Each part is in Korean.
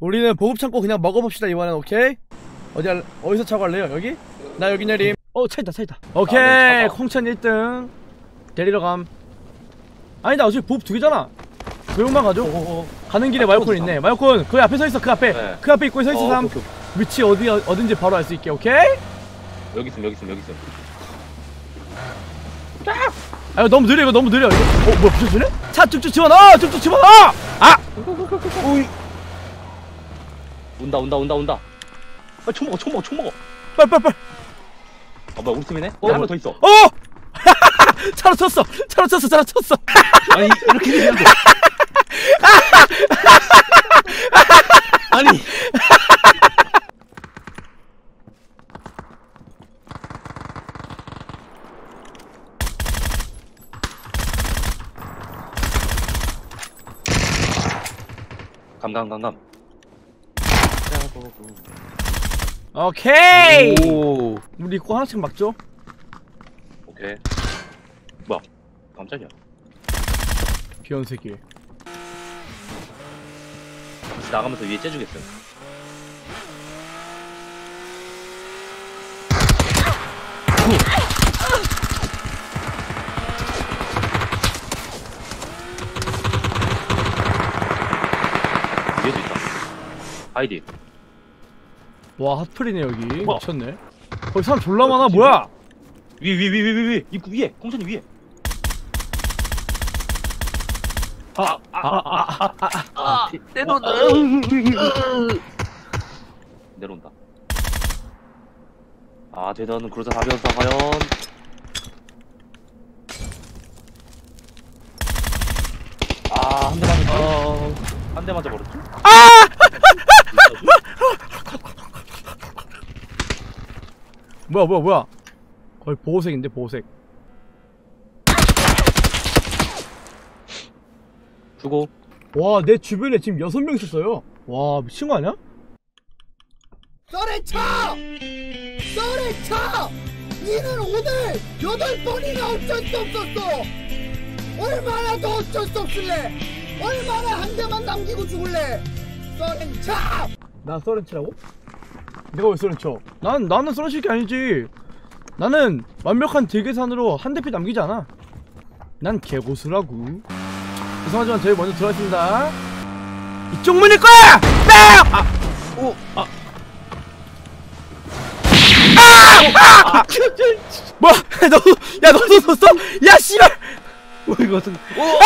우리는 보급 창고 그냥 먹어봅시다 이번엔 오케이? 어디 할, 어디서 차고 할래요? 여기? 나 여기 내림 어 차 있다 차 있다 오케이 네, 차가. 콩찬 1등 데리러 감 아니다 어차피 보급 두 개잖아 조용만 가죠 오오오. 가는 길에 마요콘 있네 마요콘 그 앞에 서 있어 그 앞에 네. 그 앞에 입구에 서 있어 어, 삼 오케이. 위치 어디 어딘지 바로 알 수 있게 오케이? 여기 있음 여기 있음 여기 있음. 아 이거 너무 느려 이거 너무 느려 이거 어 뭐야 부서지네? 차 쭉쭉 집어넣어 쭉쭉 집어넣어 아! 오이. 온다 온다 온다 온다. 아, 총 먹어 총 먹어 총 먹어. 빨빨빨 아 뭐야 우리 팀이네? 어, 어, 한 명 더 있어. 어! 차로 쳤어 차로 쳤어 차로 쳤어 아니 이렇게 되면 돼. 아니. 감감감감. 오케이 오. 우리 입구 하나씩 막죠 오케이. 뭐야? 깜짝이야. 귀여운 새끼 같이 나가면서 위에 째주겠어. 위에도 있다. 아이디. 와 핫플이네 여기 우와. 미쳤네 거기 사람 졸라 많아 뭐야 위, 위, 위, 위, 위, 위. 입구 위에. 공천이 위에. 아, 아, 아, 아, 아, 아, 아, 내려온다. 내려온다. 아, 대단한 그러자 하면서 과연. 아, 한 대 맞았어. 한대 맞아버렸죠? 뭐야 뭐야 뭐야 거의 보호색인데 보호색 주고. 와 내 주변에 지금 여섯 명 있었어요 와 미친 거 아니야? 썰에 차! 썰에 차! 니는 오늘 여덟 번이나 어쩔 수 없었어! 얼마나 더 어쩔 수 없을래? 얼마나 한 대만 남기고 죽을래? 썰엔 차! 나 썰렌치라고? 내가 왜 썰렌쳐? 난 나는 썰렌칠 게 아니지 나는 완벽한 딜계산으로 한 대피 남기지 않아 난 개고수라고 죄송하지만 저희 먼저 들어가겠습니다 이쪽 문일 거야! 빡! 아, 오, 아, 뭐야? 너도 야 너도 줬어? 야 씨발! 뭐 이거 같은. 오!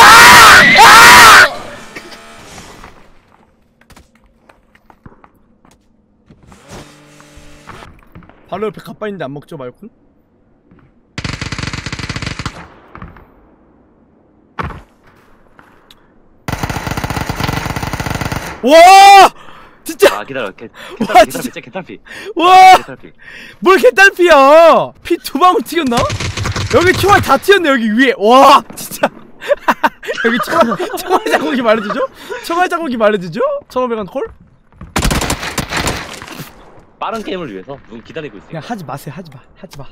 바로 옆에 갑바 있는데 안 먹죠 말군? 와! 진짜 아, 기다려. 개, 와, 개탈피, 진짜. 개탈피, 개탈피. 와! 개탈피. 뭘 개딸피야! 피 두 방울 튀겼나? 여기 총알 다 튀었네 여기 위에 와 진짜 여기 총알 총알 자국이 말해주죠? 총알 자국이 말해주죠? 1500원 콜? 빠른 게임을 위해서 누군 기다리고 있으니까. 그냥 하지 마세요 하지 마 하지 마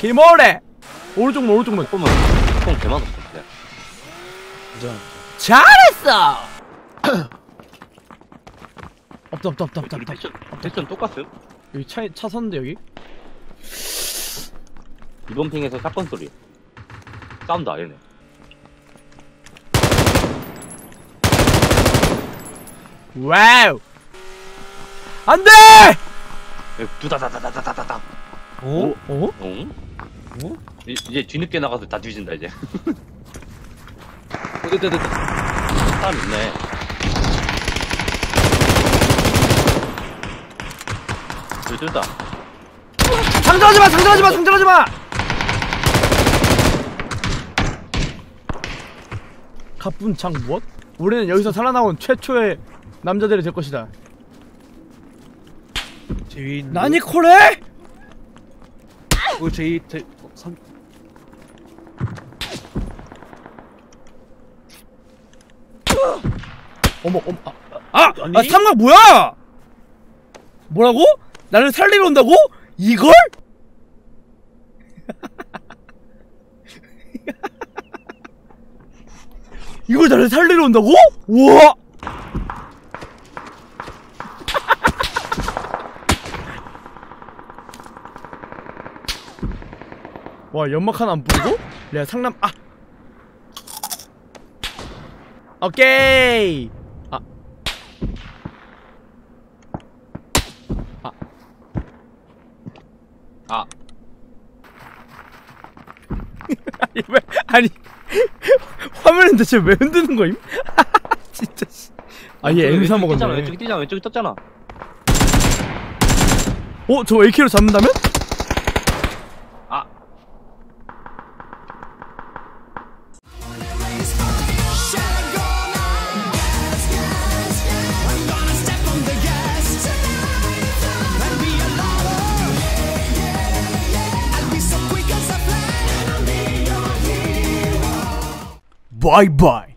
김오래 오른쪽 문 오른쪽 문 폼은 폼 개만 없어. 그냥. 잘했어 없다 없다 없다 없다 우리 없다 패션, 패션 똑같음? 여기 차, 차 섰는데 여기 이번 핑에서 사건 소리. 싸운다, 얘네. 와우 안 돼 두다다다다다다다. 어? 어? 응? 어? 이- 이제 뒤늦게 나가서 다 뒤진다, 이제. 됐다 됐다 사람 있네. 저기 뜬다. 상전하지 마, 상전하지 마, 상전하지 마. 가뿐창 무엇? 우리는 여기서 살아나온 최초의 남자들이 될 것이다. 제 위에 있는 나니 코레? 어, 제 위, 제, 어, 상, 어머, 어머, 아, 아, 아니? 아 삼각 뭐야? 뭐라고? 나를 살리러 온다고? 이걸? 이걸 나를 살리러 온다고? 우와! 와 연막 하나 안 뿌리고? 내가 상남 아 오케이 아 아. 아. 아니 왜 아니 화면은 대체 왜 흔드는 거임? 진짜 씨. 아얘 M4 왼쪽에 먹었네 왼쪽에 뛰잖아 왼쪽에 떴잖아 어? 저 AK로 잡는다면? 바이바이